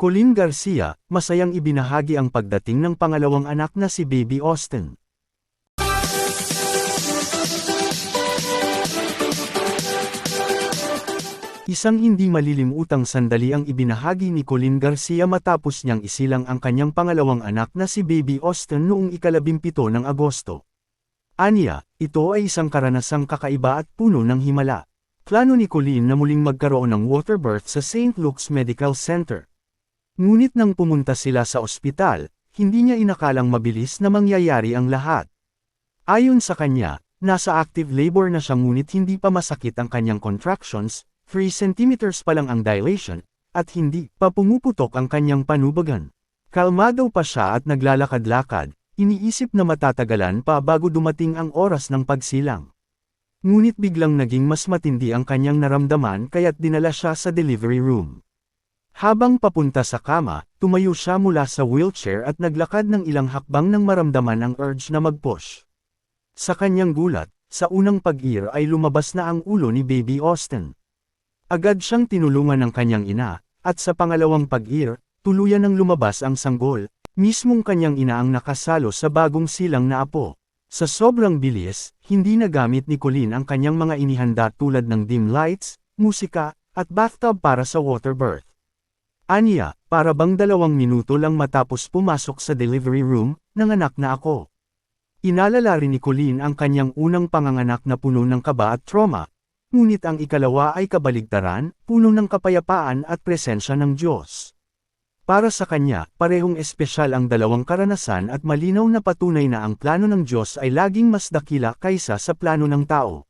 Colin Garcia, masayang ibinahagi ang pagdating ng pangalawang anak na si Baby Austin. Isang hindi malilimutang sandali ang ibinahagi ni Colin Garcia matapos niyang isilang ang kanyang pangalawang anak na si Baby Austin noong ikalabimpito ng Agosto. Aniya, ito ay isang karanasang kakaiba at puno ng himala. Plano ni Colin na muling magkaroon ng water birth sa St. Luke's Medical Center. Ngunit nang pumunta sila sa ospital, hindi niya inakalang mabilis na mangyayari ang lahat. Ayon sa kanya, nasa active labor na siya ngunit hindi pa masakit ang kanyang contractions, 3 centimeters pa lang ang dilation, at hindi pa pumuputok ang kanyang panubagan. Kalmado pa siya at naglalakad-lakad, iniisip na matatagalan pa bago dumating ang oras ng pagsilang. Ngunit biglang naging mas matindi ang kanyang naramdaman kaya't dinala siya sa delivery room. Habang papunta sa kama, tumayo siya mula sa wheelchair at naglakad ng ilang hakbang nang maramdaman ang urge na mag-push. Sa kanyang gulat, sa unang pag-ear ay lumabas na ang ulo ni Baby Austin. Agad siyang tinulungan ng kanyang ina, at sa pangalawang pag-ear, tuluyan ng lumabas ang sanggol, mismong kanyang ina ang nakasalo sa bagong silang na apo. Sa sobrang bilis, hindi nagamit ni Colleen ang kanyang mga inihanda tulad ng dim lights, musika, at bathtub para sa water birth. Aniya, para bang dalawang minuto lang matapos pumasok sa delivery room, nanganak na ako. Inalala rin ni Colleen ang kanyang unang panganganak na puno ng kaba at trauma, ngunit ang ikalawa ay kabaligtaran, puno ng kapayapaan at presensya ng Diyos. Para sa kanya, parehong espesyal ang dalawang karanasan at malinaw na patunay na ang plano ng Diyos ay laging mas dakila kaysa sa plano ng tao.